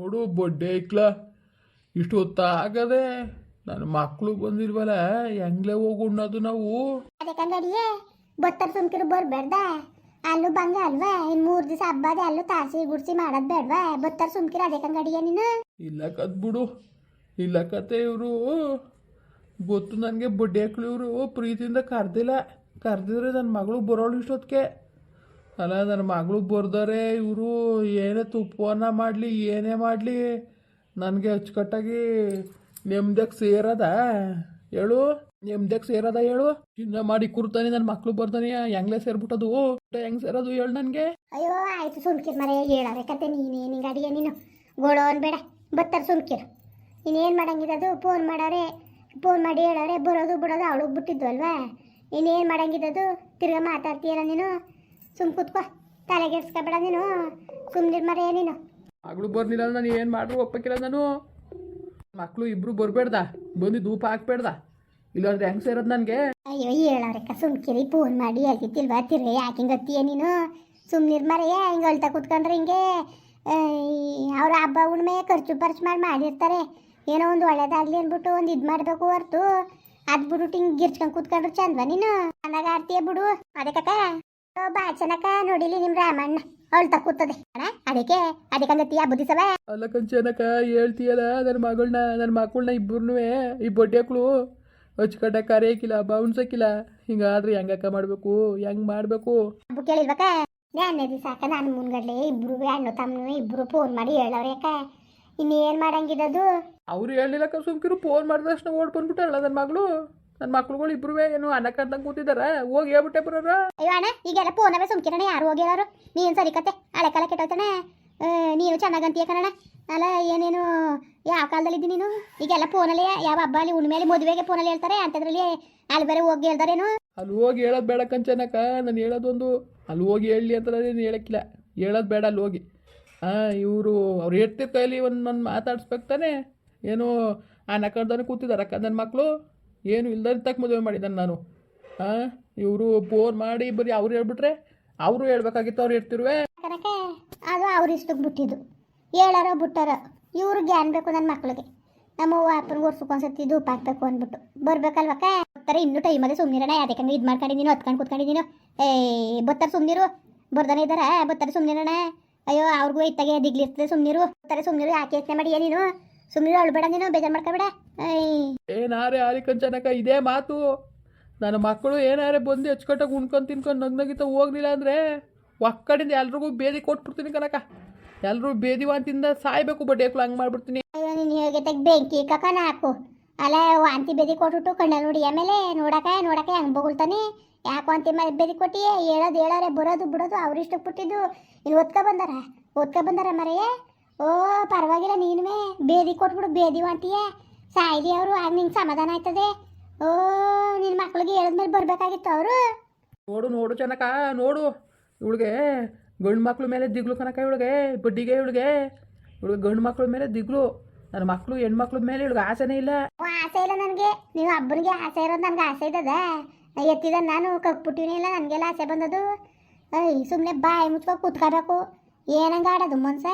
ನೋಡು ಬೊಡ್ಡೆ ಐಕ್ಲ ಇಷ್ಟು ಹೊತ್ತಾಗದೆ ನನ್ನ ಮಕ್ಕಳು ಬಂದಿಲ್ವಲ್ಲ ಹೆಂಗ್ಲೆ ಹೋಗಿ ಉಣ್ಣೋದು ನಾವು? ಅದಕ್ಕೆ ಅಂಗಡಿಯೇ ಬತ್ತರ ಸುಮ್ಕಿರು ಬರ್ಬೇಡ್ದ? ಅಲ್ಲೂ ಬಂಗ ಅಲ್ವಾ? ಇನ್ ಮೂರ್ ದಿವಸ ಹಬ್ಬದ ಅಲ್ಲೂ ತಾಸಿ ಗುಡ್ಸಿ ಮಾಡೋದ್ ಬೇಡ್ವಾ? ಬತ್ತರ ಸುಮ್ಕಿರು ಅದಕ್ಕೆ ಅಂಗಡಿಯೇ ನೀನು? ಇಲ್ಲ ಕತ್ ಬಿಡು. ಇಲ್ಲ ಕತೆ ಇವರು. ಗೊತ್ತು ನನಗೆ ಬಡ್ಡೆ ಹಾಕ್ಳು ಇವರು. ಪ್ರೀತಿಯಿಂದ ಕರ್ದಿಲ್ಲ. ಕರ್ದಿದ್ರೆ ನನ್ನ ಮಗಳು ಬರೋಳು ಇಷ್ಟೊತ್ತಿಗೆ ಅಲ್ಲ ನನ್ನ ಮಗಳು ಬರ್ದಾರೆ, ಇವರು ಏನೇ ತುಪ್ಪನ ಮಾಡಲಿ, ಏನೇ ಮಾಡಲಿ, ನನಗೆ ಅಚ್ಚುಕಟ್ಟಾಗಿ ನೆಮ್ಮದಿಯಾಗಿ ಸೇರದ. ಹೇಳು ನೆಮ್ಮದಿಯಾಗಿ ಸೇರದ ಹೇಳು. ಚಿನ್ನ ಮಾಡಿ ಕುರ್ತಾನೆ ನನ್ನ ಮಕ್ಳು ಬರ್ತಾನೆ ಹೆಂಗ್ಲೆ ಸೇರ್ಬಿಟ್ಟದು? ಹೆಂಗ್ ಸೇರೋದು ಹೇಳು ನನಗೆ. ಅಯ್ಯೋ, ಆಯ್ತು ಸುಮ್ಕಿರ್ ಮರೆ ಹೇಳಾರೆ ಕತೆ ನೀನೇ ಅಡಿಗೆ ನೀನು? ಗೋಳೋ ಅನ್ಬೇಡ, ಬತ್ತಾರ ಸುಮ್ಕಿರ್. ಇನ್ನೇನು ಮಾಡಂಗಿದ್ದು? ಫೋನ್ ಮಾಡೋರೆ ಫೋನ್ ಮಾಡಿ ಹೇಳೋರೆ ಬರೋದು ಬಿಡೋದು ಅವಳಿಗೆ ಬಿಟ್ಟಿದ್ದು ಅಲ್ವಾ? ಇನ್ನೇನು ಮಾಡಂಗಿದ್ದು? ತಿರ್ಗಾ ಮಾತಾಡ್ತೀಯಲ್ಲ ನೀನು? ಸುಮ್ ಕೂತ್ಕೋ. ತಲೆಗೆಡ್ಸ್ಕೊಬೇಡ ನೀನು. ಸುಮ್ಮನಿರ್ ಮರೆ ನೀನು. ಮಗಳು ಬರ್ಲಿಲ್ಲ ನಾನು ಏನು ಮಾಡ್ರು ಒಪ್ಪಕ್ಕಿಲ್ಲ ನಾನು? ಮಕ್ಕಳು ಇಬ್ರು ಬರ್ಬೇಡ್ದ. ಬಂದು ಧೂಪ ಹಾಕ್ಬೇಡ್ದ. ಇಲ್ಲಾಂದ್ರೆ ಹೆಂಗ್ ಸೇರೋದು ನನಗೆ? ಅಯ್ಯೋ ಹೇಳೋರೆಕ್ಕ ಸುಮ್ಕಿರಿ ಫೋನ್ ಮಾಡಿ ಹೇಳ್ತಿತ್ತಿಲ್ವಾ ತಿರ್ಗ ಯಾಕೆ ಹಿಂಗೆ ಹತ್ತಿಯ ನೀನು? ಸುಮ್ಮನಿರ್ ಮರೆಯ ಹಿಂಗೆ ಅಳ್ತಾ ಕೂತ್ಕೊಂಡ್ರೆ ಹಿಂಗೆ ಅವ್ರ ಹಬ್ಬ ಹುಣ್ಣಿಮೆ ಖರ್ಚು ಪರ್ಚು ಮಾಡಿ ಮಾಡಿರ್ತಾರೆ. ಏನೋ ಒಂದು ಒಳ್ಳೇದಾಗ್ಲಿ ಅಂದ್ಬಿಟ್ಟು ಒಂದು ಇದು ಮಾಡಬೇಕು ಹೊರ್ತು. ಅದು ಬಿಡ್ಬಿಟ್ಟು ಹಿಂಗೆ ಗಿರ್ಚ್ಕೊಂಡು ಕೂತ್ಕೊಂಡ್ರೆ ಚಂದ್ವಾ ನೀನು. ಅಂದಾಗ ಆಡ್ತೀಯ ಬಿಡು. ಅದಕ್ಕ ಬಾ ಚೆನ್ನಕ್ಕ ನೋಡಿಲಿ ನಿಮ್ಮ ರಾಮಣ್ಣ. ಅವಳು ಕೂತದೆ. ಅಣ್ಣ ಅದಕ್ಕೆ ಅದಕ್ಕೆ ಹಂಗತ್ತೀಯ ಬುದ್ಧಿ ಅಲ್ಲ ಕಂಚನಕ ಹೇಳ್ತೀಯಲ್ಲ ನನ್ನ ಮಗಳನ್ನ ನನ್ನ ಮಕ್ಕಳನ್ನ ಇಬ್ಬರನ್ನೂ ಈ ಬೊಡ್ಡೆಕ್ಳು ಅಚ್ಚುಕಟ್ಟ ಕರೆಯಕ್ಕಿಲ್ಲ ಬೌನ್ಸಕ್ಕಿಲ್ಲ ಹಿಂಗಾದ್ರೆ ಹೆಂಗಕ್ಕ ಮಾಡಬೇಕು? ಹೆಂಗ್ ಮಾಡಬೇಕು? ಹಬ್ಬ ಕೇಳಿಲ್ವಕ್ಕ? ನ್ಯಾನೆ ದಿವಸ ನಾನು ಮುನ್ಗಡ್ಲೆ ಇಬ್ರು ಅಣ್ಣ ತಮ್ಮನು ಇಬ್ರು ಫೋನ್ ಮಾಡಿ ಹೇಳವ್ರೆ ಅಕ್ಕ. ಇನ್ನೇನ್ ಮಾಡಂಗಿದದು? ಅವ್ರು ಹೇಳಿಲ್ಲಕ್ಕ ಸುಮ್ಕಿರು ಫೋನ್ ಮಾಡಿದ ತಕ್ಷಣ ಓಡ್ ಬಂದ್ಬಿಟ್ಟಲ್ಲ ನನ್ನ ಮಗಳು. ನನ್ನ ಮಕ್ಳುಗಳು ಇಬ್ರು ಏನು ಅನ್ನಕ್ಕಂತ ಕೂತಿದಾರ ಹೋಗಿ ಹೇಳ್ಬಿಟ್ಟೆ ಬರೋರ ಅಯ್ಯೋ ಅಣ್ಣ ಈಗೆಲ್ಲ ಫೋನವೇ ಸುಮ್ಕಿರಣ ಯಾರು ಹೋಗಿರೋರು ನೀನು ಸರಿ ಕತೆ ಹಳೆ ಕಾಲ ಕೆಟ್ಟೋತಾನೆ ನೀನು ಚೆನ್ನಾಗಂತೀಯ ಕಣಣ್ಣ? ಅಲ್ಲ ಏನೇನು ಯಾವ ಕಾಲದಲ್ಲಿ ಇದ್ದೀನಿ ನೀನು? ಈಗೆಲ್ಲ ಫೋನಲ್ಲಿ ಯಾವ ಹಬ್ಬ ಅಲ್ಲಿ ಉಣ್ಮೇಲೆ ಮದುವೆಗೆ ಫೋನಲ್ಲಿ ಹೇಳ್ತಾರೆ ಅಂತದ್ರಲ್ಲಿ ಅಲ್ಲಿ ಬೇರೆ ಹೋಗಿ ಹೇಳ್ತಾರೇನು ಅಲ್ಲಿ ಹೋಗಿ ಹೇಳೋದು ಬೇಡ ಕಂಚನಕ ನಾನು ಹೇಳೋದೊಂದು ಅಲ್ಲಿ ಹೋಗಿ ಹೇಳಲಿ ಅಂತ ನಾನು ಹೇಳಕ್ಕಿಲ್ಲ. ಹೇಳೋದು ಬೇಡ ಅಲ್ಲಿ ಹೋಗಿ. ಹಾಂ ಇವರು ಅವ್ರು ಹೇಳ್ತಿರ್ ಕೈಲಿ ಒಂದು ನನ್ನ ಮಾತಾಡ್ಸ್ಬೇಕು ತಾನೆ? ಏನು ಆ ಕೂತಿದಾರ ಅಕ್ಕ ನನ್ನ ಮಕ್ಕಳು ಏನು ಇಲ್ದಾರ ತಕ್ಕ ಮದುವೆ ಮಾಡಿದ್ದಾನೆ ನಾನು. ಹಾಂ ಇವರು ಫೋನ್ ಮಾಡಿ ಬರೀ ಅವ್ರು ಹೇಳ್ಬಿಟ್ರೆ ಅವರು ಹೇಳ್ಬೇಕಾಗಿತ್ತು ಅವ್ರು ಕನಕ, ಅದು ಅವ್ರ ಇಷ್ಟಕ್ಕೆ ಬಿಟ್ಟಿದ್ದು. ಹೇಳಾರ ಬಿಟ್ಟಾರ. ಇವ್ರು ಗ್ಯಾನ್ ಬೇಕು ನನ್ನ ಮಕ್ಳಿಗೆ. ನಮ್ಮ ಅವ್ವ ಅಪ್ಪನಿಗೆ ವರ್ಷಕ್ಕೊಂದ್ಸತಿ ಧೂಪ ಹಾಕ್ಬೇಕು ಅಂದ್ಬಿಟ್ಟು. ಬರ್ಬೇಕಲ್ವಕ್ಕ ಬರ್ತಾರೆ, ಇನ್ನೂ ಟೈಮ್ ಅದೇ ಸುಮ್ಮನಿರೋಣ ಯಾಕಂದ್ರೆ ಇದು ಮಾಡ್ಕೊಂಡಿದ್ದೀನಿ ಹೊತ್ಕೊಂಡು ಕೂತ್ಕೊಂಡಿದ್ದೀನೋ ಏ ಬತ್ತಾರೆ ಸುಮ್ಮನಿರು ಬರ್ದಾನೆ ಇದ್ದಾರ? ಸುಮ್ಮನಿರೋಣ ಅಯ್ಯೋ, ಅವ್ರಿಗೂ ಇತ್ತಾಗೆ ದಿಗ್ಲಿರ್ತದೆ ಸುಮ್ಮನಿರು ಬರ್ತಾರೆ ಸುಮ್ಮನಿರು ಯಾಕೆ ಯೋಚನೆ ಮಾಡಿ ನೀನು? ಸುಮ್ಮನಿರು ಅಳ್ಬೇಡ ನೀನು, ಬೇಜಾರು ಮಾಡ್ಕೊಬೇಡ. ಏನಾರೆ ಆಲಿಕನ್ ಕಂಚನಕ ಇದೇ ಮಾತು. ನನ್ನ ಮಕ್ಕಳು ಏನಾರೆ ಬಂದು ಹಚ್ಕೊಟ್ಟಾಗ ಉಣ್ಕೊಂಡು ತಿನ್ಕೊಂಡು ನಗ್ ನಗಿತ ಹೋಗ್ಲಿಲ್ಲ ಅಂದ್ರೆ ಒಕ್ಕಡಿಂದ ಎಲ್ರಿಗೂ ಬೇದಿ ಕೊಟ್ಬಿಡ್ತೀನಿ ಕನಕ ಎಲ್ಲರೂ ಬೇದಿ ವಾಂತಿಂದ ಸಾಯ್ಬೇಕು ಬಡ್ಡೇಕ್ಳು ಹಂಗೆ ಮಾಡ್ಬಿಡ್ತೀನಿ. ನೀನು ಬೆಂಕಿ ಕಕನ ಹಾಕು. ಅಲ್ಲ, ವಾಂತಿ ಬೇದಿ ಕೊಟ್ಬಿಟ್ಟು ಕಣ್ಣ ನೋಡಿ, ಆಮೇಲೆ ನೋಡಕ ನೋಡಕ ಹೆಂಗ್ ಬೊಗಳ್ತಾನೆ. ಯಾಕೋ ವಾಂತಿ ಬೇದಿ ಬೆದಿ ಕೊಟ್ಟಿ ಹೇಳೋದು ಹೇಳೋರೆ, ಬರೋದು ಬಿಡೋದು ಅವ್ರ ಇಷ್ಟಕ್ಕೆ ಬಿಟ್ಟಿದ್ದು ಇಲ್ಲಿ ಒತ್ಕ ಬಂದಾರ? ಒತ್ಕ ಬಂದಾರ ಮರೆಯೇ? ಓ, ಪರವಾಗಿಲ್ಲ ನೀನುವೇ. ಬೇದಿ ಕೊಟ್ಬಿಡು, ಬೇದಿ ವಾಂತಿಯೇ. ಸಾಯ್ಲಿ ಅವರು ಆಗ ನಿಂಗೆ ಸಮಾಧಾನ ಆಯ್ತದೆ? ಓ ನಿನ್ನ ಮಕ್ಳಿಗೆ ಹೇಳಿದ್ಮೇಲೆ ಬರಬೇಕಾಗಿತ್ತು ಅವರು? ನೋಡು ನೋಡು ಚನಕ ನೋಡು. ಇವಳಿಗೆ ಗಂಡು ಮಕ್ಳ ಮೇಲೆ ದಿಗ್ಲು ಕನಕ ಇವಳಿಗೆ ಬಡ್ಡಿಗೆ ಇವಳಿಗೆ. ಇವಳಿಗೆ ಗಂಡು ಮಕ್ಳ ಮೇಲೆ ದಿಗ್ಲು. ನನ್ನ ಮಕ್ಕಳು ಹೆಣ್ಮಕ್ಳ ಮೇಲೆ ಇವಳಿಗೆ ಆಸೆನೇ ಇಲ್ಲ. ಆಸೆ ಇಲ್ಲ ನನಗೆ. ನೀವು ಒಬ್ಬರಿಗೆ ಆಸೆ ಇರೋದು ನನಗೆ ಆಸೆ ಇದ್ದದ? ಎತ್ತಿದ ನಾನು ಕಕ್ಬಿಟ್ಟಿನೇ ಇಲ್ಲ ನನಗೆಲ್ಲ ಆಸೆ ಬಂದದು. ಅಯ್ಯ ಸುಮ್ಮನೆ ಬಾಯಿ ಮುಚ್ಕೊಂಡು ಕೂತ್ಕೋಬೇಕು. ಏನಂಗ ಆಡೋದು ಮನ್ಸ?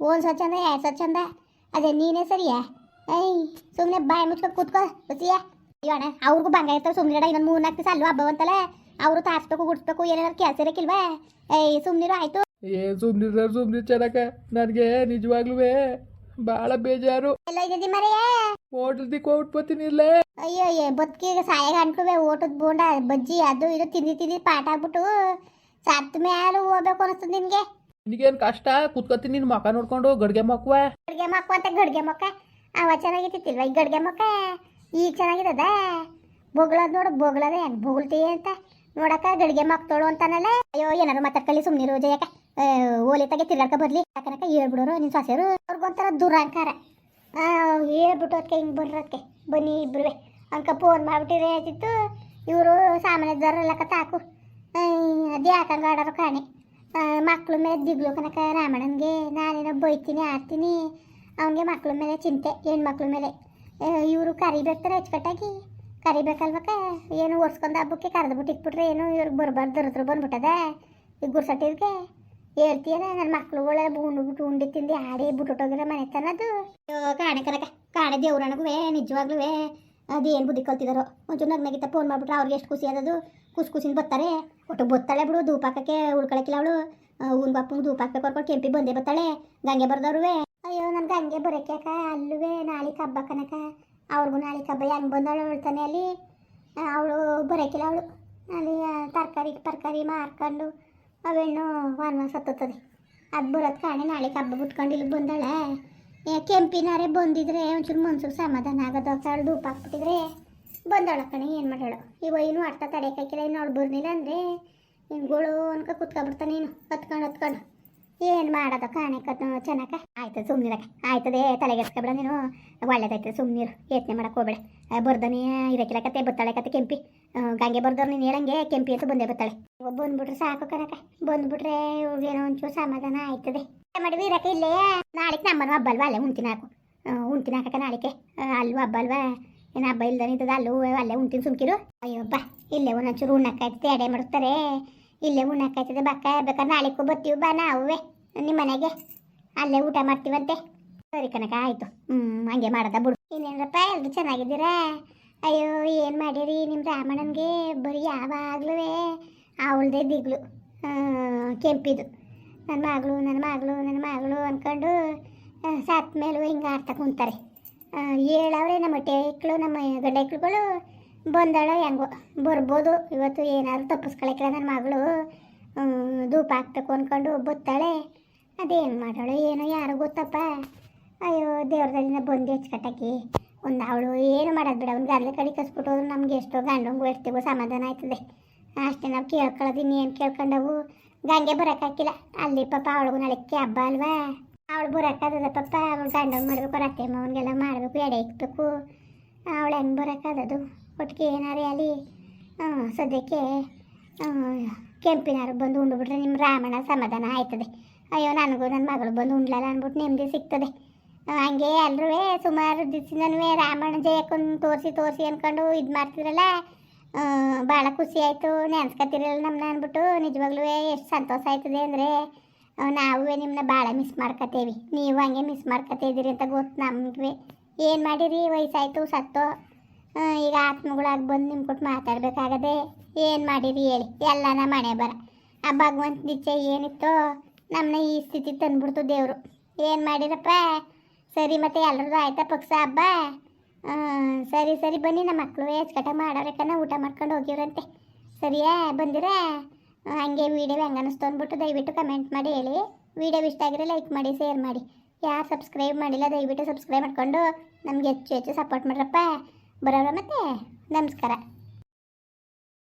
ಒಂದು ಸ್ವಚ್ಛಂದ ಎರಡು ಸ್ವಚ್ಛಂದ? ಅದೇ ನೀನೇ ಸರಿಯಾ? ಸುಮ್ಮನೆ ಬಾಯಿ ಮುಚ್ಕೊಂಡು ಕೂತ್ಕೋ. ಅಯ್ಯೋ ಅಣ್ಣ ಅವ್ರಿಗೂ ಬಂಗ ಇರ್ತಾವೆ ಸುಮ್ಮನೆ ಇನ್ನೊಂದು ಮೂರು ನಾಲ್ಕು ದಿವಸ ಅಲ್ಲೂ ಹಬ್ಬ ಅಂತಲ್ಲ ಅವರು ತಾರಿಸ್ಬೇಕು ಗುಡಿಸ್ಬೇಕು ಏನಾದ್ರು ಕೆಲಸ ಇರಕ್ಕಿಲ್ವಾ ಏಯ್ ಸುಮ್ಮನಿರು ಆಯ್ತು. ಏನು ಸುಮ್ಮನೆ ಸುಮ್ಮನೆ ಚೆನ್ನಕ ನನಗೆ ನಿಜವಾಗ್ಲೂ ಬಹಳ ಬೇಜಾರು. ಎಲ್ಲ ಇದ್ದೀವಿ ಮರೆಯೇ ಹೋಟೆಲ್ ದಿಕ್ಕ ಹೋಗ್ಬಿಟ್ಟು ಇಲ್ಲೇ. ಅಯ್ಯೋ ಏ ಬದುಕಿಗೆ ಸಾಯ ಅಂಟ್ಲುವೆ ಓಟದ ಬೋಂಡ ಬಜ್ಜಿ ಅದು ಇದು ತಿಂದು ತಿಂದು ಪಾಠ ಆಗ್ಬಿಟ್ಟು ಸತ್ತ ಮೇಲೆ ಹೋಗ್ಬೇಕು ಅನಿಸ್ತದೆ ನಿನಗೆ. ನಿನಗೇನು ಕಷ್ಟ? ಕುತ್ಕೋತೀನಿ ನಿನ್ನ ಮಕ ನೋಡ್ಕೊಂಡು ಗಡ್ಗೆ ಮಕ್ವ. ಗಡ್ಗೆ ಮಕ್ಕ ಅಂತ ಗಡ್ಗೆ ಮಕ್ಕ ಅವ ಚೆನ್ನಾಗಿತ್ತಿಲ್ವ ಈ ಗಡ್ಗೆ ಮಕ್ಕ ಈಗ ಚೆನ್ನಾಗಿರದ? ಬೊಗಳದ್ ನೋಡು, ಬೊಗಳದೆ ಹೆಂಗ್ ಬೊಗಳ್ತೀಯ ಅಂತ. ನೋಡಕ್ಕ, ಗಡ್ಗೆ ಮಕ್ತೋಳು ಅಂತಾನಲ್ಲ. ಅಯ್ಯೋ ಏನಾರು ಮಾತಾಡ್ಕೊಳ್ಳಿ ಸುಮ್ಮನಿರು ಜಯಕ ಓಲಿ ತಗೆ ತಿರ್ಗಾಡ್ಕ ಬರ್ಲಿ. ಯಾಕನಕ ಹೇಳ್ಬಿಡೋರು ನಿನ್ ಸೊಸೆರು ಅವ್ರಿಗೊಂಥರ ದುರಂಕಾರ. ಹೇಳ್ಬಿಟ್ಟು ಅದಕ್ಕೆ ಹಿಂಗೆ ಬರ್ರದಕ್ಕೆ ಬನ್ನಿ ಇಬ್ರುವೆ. ಅಂಕ ಫೋನ್ ಮಾಡ್ಬಿಟ್ಟಿರಿ ಆಯ್ತಿತ್ತು ಇವರು ಸಾಮಾನ್ಯದವ್ರಲ್ಲಕ ತಾಕು. ಅದು ಯಾಕಂಗ ಆಡೋರು ಕಾಣೆ. ಮಕ್ಳು ಮೇಲೆ ದಿಗ್ಲು ಕನಕ ರಾಮಣ್ಣನಿಗೆ. ನಾನೇನೋ ಬೈತೀನಿ, ಆಡ್ತೀನಿ. ಅವನಿಗೆ ಮಕ್ಳ ಮೇಲೆ ಚಿಂತೆ, ಹೆಣ್ಮಕ್ಳ ಮೇಲೆ. ಇವರು ಕರಿಬೇಕಾರೆ ಅಚ್ಚುಕಟ್ಟಾಗಿ. ಕರಿಬೇಕಲ್ವಕ್ಕ? ಏನು ಒರ್ಸ್ಕೊಂಡು ಹಬ್ಬಕ್ಕೆ ಕರೆದ್ಬಿಟ್ಟು ಇಟ್ಬಿಟ್ರೆ ಏನು ಇವ್ರಿಗೆ ಬರಬಾರ್ದು, ದರದ್ರು ಬಂದ್ಬಿಟ್ಟದ? ಈಗ ಗುರ್ಸಟ್ಟಿದ್ಕೆ? ಹೇಳ್ತೀಯಲ್ಲ ನನ್ನ ಮಕ್ಳುಗಳೆಲ್ಲ ಬಿಟ್ಟು ಉಂಡಿ ತಿಂದು ಆಡಿ ಬಿಟ್ಟೋಗಿರೋ ಮನೆ ತನದು ಕಾಣೆ ಕನಕ ಕಾಣೆ ದೇವ್ರಣಗೂ ನಿಜವಾಗ್ಲೂ ಅದೇನು ಬುದ್ಧಿ ಕಲ್ತಿದಾರೋ? ಒಂಚೂರು ನಗ್ನಗಿತ್ತ ಫೋನ್ ಮಾಡಿಬಿಟ್ರೆ ಅವ್ರಿಗೆ ಎಷ್ಟು ಖುಷಿ ಆದದು ಖುಷಿ ಖುಷಿನ ಬರ್ತಾರೆ. ಒಟ್ಟು ಬತ್ತಾಳೆ ಬಿಡು ಧೂಪ ಹಾಕಕ್ಕೆ ಉಳ್ಕೊಳಕ್ಕಿಲ್ಲ ಅವಳು. ಊನ್ ಬಾಪಂಗೆ ಧೂಪ ಕೊಡ್ಕೊಂಡು ಕೆಂಪಿ ಬಂದೇ ಬರ್ತಾಳೆ ಗಂಗೆ ಬರ್ದವ್ರುವೆ. ಅಯ್ಯೋ ನನ್ ಹಂಗೆ ಬರೋಕ್ಯಾಕ ಅಲ್ಲೂ ನಾಳೆ ಹಬ್ಬ ಕನಕ ಅವ್ರಿಗೂ ನಾಳೆ ಹಬ್ಬ ಹೆಂಗೆ ಬಂದವಳು ಹೇಳ್ತಾನೆ ಅಲ್ಲಿ. ಅವಳು ಬರೋಕ್ಕಿಲ್ಲ ಅವಳು. ಅಲ್ಲಿ ತರಕಾರಿ ತರಕಾರಿ ಮಾರ್ಕೊಂಡು, ಅವೆಣ್ಣು ವನವಾಸ ಹತ್ತುತ್ತದೆ ಅದು ಬರೋದು ಕಾಣೆ ನಾಳೆ ಹಬ್ಬ ಬಿಟ್ಕೊಂಡು ಇಲ್ಲಿ ಬಂದಾಳೆ. ಕೆಂಪಿನಾರೆ ಬಂದಿದ್ರೆ ಒಂಚೂರು ಮನ್ಸೂರು ಸಮಾಧಾನ ಆಗೋದು. ಅವಳು ಧೂಪ ಹಾಕ್ಬಿಟ್ಟಿದ್ರೆ ಬಂದವಳ ಕಣೆ, ಏನು ಮಾಡೋಳು ಇವ ಏನು ಅರ್ಥ ತಡೆಯಕ್ಕಾಕಿಲ್ಲ ಇನ್ನು ಅವಳು ಬರ್ನಿಲ್ಲ ಅಂದರೆ ಗುಳು ಅನ್ಕ ಕುತ್ಕೊಂಡ್ಬಿಡ್ತಾನೆ ನೀನು ಹತ್ಕೊಂಡು ಹತ್ಕೊಂಡು. ಏನು ಮಾಡೋದು ಕಾಣೆ ಕತ್ ಚೆನ್ನಾಕ ಆಯ್ತದ ಸುಮ್ಮನಿರಕ್ಕೆ ಆಯ್ತದೆ ತಲೆಗೆಡ್ಸ್ಕೊಬೇಡ ನೀನು. ಒಳ್ಳೇದಾಯ್ತದೆ ಸುಮ್ಮನಿರು ಯೋಚನೆ ಮಾಡಕ್ಕೆ ಹೋಗ್ಬೇಡ. ಬರ್ದನಿ ಇದಕ್ಕೆಲ್ಲ ಕತೆ ಬತ್ತಾಳೆ ಕತೆ ಕೆಂಪಿ. ಗಂಗೆ ಬರ್ದವ್ರು ನೀನು ಹೇಳಂಗೆ, ಕೆಂಪಿ ಅಂತ ಬಂದೇ ಬತ್ತಾಳೆ ಇವಾಗ ಬಂದ್ಬಿಟ್ರೆ ಸಾಕು ಕನಕ ಬಂದ್ಬಿಟ್ರೆ ಏನೋ ಒಂಚೂರು ಸಮಾಧಾನ ಆಯ್ತದೆ. ಮಾಡಿವಿ ಇರಕ್ಕೆ ಇಲ್ಲೇ? ನಾಳೆಗೆ ನಮ್ಮನ ಹಬ್ಬ ಅಲ್ವಾ? ಅಲ್ಲೇ ಉಣ್ತಿನ ಹಾಕು. ಉಣ್ತಿನ ಹಾಕಕ್ಕ ನಾಳೆಗೆ ಅಲ್ವ ಹಬ್ಬ ಅಲ್ವಾ? ಏನು ಹಬ್ಬ ಇಲ್ದನಿದ್ದದ? ಅಲ್ಲೂ, ಅಲ್ಲೇ ಉಣ್ತೀನಿ ಸುಮ್ಕಿರು. ಅಯ್ಯೋ, ಬಾ. ಇಲ್ಲೇ ಒಂದೊಂಚೂರು ಉಣ್ಣಕ್ಕಾಯ್ತದೆ ಎಡೆ ಮಾಡುತ್ತಾರೆ ಇಲ್ಲೇ ಉಣ್ಣಕ್ಕಾಯ್ತದೆ, ಬಕ್ಕ ಬೇಕಾದ್ರೆ ನಾಳೆಗೂ ಬರ್ತೀವಿ, ಬಾ ನಾವುವೆ ನಿಮ್ಮ ಮನೆಗೆ. ಅಲ್ಲೇ ಊಟ ಮಾಡ್ತೀವಂತೆ. ಸರಿ ಕನಕ ಆಯಿತು. ಹ್ಞೂ ಹಂಗೆ ಮಾಡದ ಬಿಡು. ಇನ್ನೇನಪ್ಪ ಎಲ್ಲರೂ ಚೆನ್ನಾಗಿದ್ದೀರಾ? ಅಯ್ಯೋ, ಏನು ಮಾಡಿರಿ ನಿಮ್ಮ ರಾಮಣ್ಣನಿಗೆ? ಬರೀ ಯಾವಾಗ್ಲೂ ಅವಳದೇ ದಿಗ್ಲು. ಕೆಂಪಿದು. ನನ್ನ ಮಗಳು ನನ್ನ ಮಗಳು ನನ್ನ ಮಗಳು ಅಂದ್ಕೊಂಡು ಸತ್ ಮೇಲೂ ಹಿಂಗೆ ಆಡ್ತಾ ಕುಂತಾರೆ. ಹೇಳವ್ರೆ ನಮ್ಮ ಟೇಕ್ಳು, ನಮ್ಮ ಗಂಡ ಬಂದಾಳೋ, ಹೆಂಗೋ ಬರ್ಬೋದು. ಇವತ್ತು ಏನಾದರೂ ತಪ್ಪಿಸ್ಕೊಳಕ್ಕೆ ನನ್ನ ಮಗಳು. ಧೂಪ ಹಾಕ್ಬೇಕು ಅಂದ್ಕೊಂಡು ಬತ್ತಾಳೆ. ಅದೇನು ಮಾಡೋಳು, ಏನೋ ಯಾರು ಗೊತ್ತಪ್ಪ. ಅಯ್ಯೋ ದೇವ್ರದಲ್ಲಿಂದ ಬಂದು ಹೆಚ್ಕಟ್ಟಾಕಿ ಒಂದು ಅವಳು ಏನು ಮಾಡೋದು ಬಿಡ, ಅವ್ನು ಗರ್ಲೆ ಕಡೆ ಕಸ್ಬಿಟ್ಟು ನಮ್ಗೆ ಎಷ್ಟೋ ಗಂಡಂಗೂ ಎಷ್ಟಿಗೂ ಸಮಾಧಾನ ಆಯ್ತದೆ. ಅಷ್ಟೇ ನಾವು ಕೇಳ್ಕೊಳ್ಳೋದು ಇನ್ನೇನು ಕೇಳ್ಕೊಂಡವು. ಗಂಗೆ ಬರೋಕ್ಕಾಗಿಲ್ಲ ಅಲ್ಲಿ ಪಾಪ ಅವಳಿಗೂ ನಾಳೆಕ್ಕೆ ಹಬ್ಬ ಅಲ್ವಾ? ಅವಳು ಬರೋಕ್ಕಾಗದ ಪಾಪ, ಅವಳು ಗಂಡಂಗೆ ಮಾಡಬೇಕು ರತ್ತೆ ಮಾವನಿಗೆಲ್ಲ ಮಾಡಬೇಕು, ಎಡೆ ಇಕ್ಬೇಕು. ಅವಳು ಹೆಂಗೆ ಬರೋಕ್ಕಾಗದು ಒಟ್ಟಿಗೆ ಏನಾರೇ ಅಲ್ಲಿ ಸದ್ಯಕ್ಕೆ ಕೆಂಪಿನಾರು ಬಂದು ಉಂಡುಬಿಟ್ರೆ ನಿಮ್ಮ ರಾಮಣ್ಣ ಸಮಾಧಾನ ಆಯ್ತದೆ. ಅಯ್ಯೋ, ನನಗೂ ನನ್ನ ಮಗಳು ಬಂದು ಉಂಡ್ಲಲ್ಲ ಅಂದ್ಬಿಟ್ಟು ನೆಮ್ಮದಿ ಸಿಗ್ತದೆ. ಹಂಗೆ ಎಲ್ಲರೂ ಸುಮಾರು ದಿವಸದಿಂದನೂ ರಾಮಣ್ಣ ಜಯಕ್ಕೊಂದು ತೋರಿಸಿ ತೋರಿಸಿ ಅಂದ್ಕೊಂಡು ಇದು ಮಾಡ್ತಿದ್ರಲ್ಲ ಭಾಳ ಖುಷಿ ಆಯಿತು ನೆನ್ಸ್ಕೊತಿರಲ್ಲ ನಮ್ಮನ್ನ ಅಂದ್ಬಿಟ್ಟು ನಿಜವಾಗ್ಲೂ ಎಷ್ಟು ಸಂತೋಷ ಆಯ್ತದೆ ಅಂದರೆ ನಾವು ನಿಮ್ಮನ್ನ ಭಾಳ ಮಿಸ್ ಮಾಡ್ಕೊತೇವಿ ನೀವು ಹಂಗೆ ಮಿಸ್ ಮಾಡ್ಕೊತಾ ಇದ್ದೀರಿ ಅಂತ ಗೊತ್ತು ನಮಗೆ. ಏನು ಮಾಡಿರಿ? ವಯಸ್ಸಾಯ್ತು, ಸತ್ತೋ. ಈಗ ಆತ್ಮಗಳಾಗಿ ಬಂದು ನಿಮ್ಮ ಕೊಟ್ಟು ಮಾತಾಡಬೇಕಾಗದೆ ಏನು ಮಾಡಿರಿ ಹೇಳಿ. ಎಲ್ಲನ ಮನೆ ಬರ. ಆ ಭಗವಂತ ಇಚ್ಛೆ ಏನಿತ್ತೋ ನಮ್ಮನ್ನ ಈ ಸ್ಥಿತಿ ತಂದ್ಬಿಡ್ತು ದೇವರು. ಏನು ಮಾಡಿರಪ್ಪ? ಸರಿ ಮತ್ತೆ ಎಲ್ಲರದ್ದು ಆಯ್ತಾ ಪಕ್ಷ ಹಬ್ಬ? ಸರಿ ಸರಿ, ಬನ್ನಿ ನಮ್ಮ ಮಕ್ಕಳು ಹೆಚ್ಕಟ ಮಾಡೋರಕ್ಕನ ಊಟ ಮಾಡ್ಕೊಂಡು ಹೋಗಿವ್ರಂತೆ. ಸರಿಯಾ? ಬಂದಿರಾ? ಹಂಗೆ ವೀಡಿಯೋ ಹೆಂಗೆ ಅನ್ನಿಸ್ತು ಅಂದ್ಬಿಟ್ಟು ದಯವಿಟ್ಟು ಕಮೆಂಟ್ ಮಾಡಿ ಹೇಳಿ. ವೀಡಿಯೋ ಇಷ್ಟ ಆಗಿರೋ ಲೈಕ್ ಮಾಡಿ ಶೇರ್ ಮಾಡಿ. ಯಾರು ಸಬ್ಸ್ಕ್ರೈಬ್ ಮಾಡಿಲ್ಲ, ದಯವಿಟ್ಟು ಸಬ್ಸ್ಕ್ರೈಬ್ ಮಾಡಿಕೊಂಡು ನಮ್ಗೆ ಹೆಚ್ಚು ಹೆಚ್ಚು ಸಪೋರ್ಟ್ ಮಾಡ್ರಪ್ಪ. ಬರೋರ ಮತ್ತೆ ನಮಸ್ಕಾರ.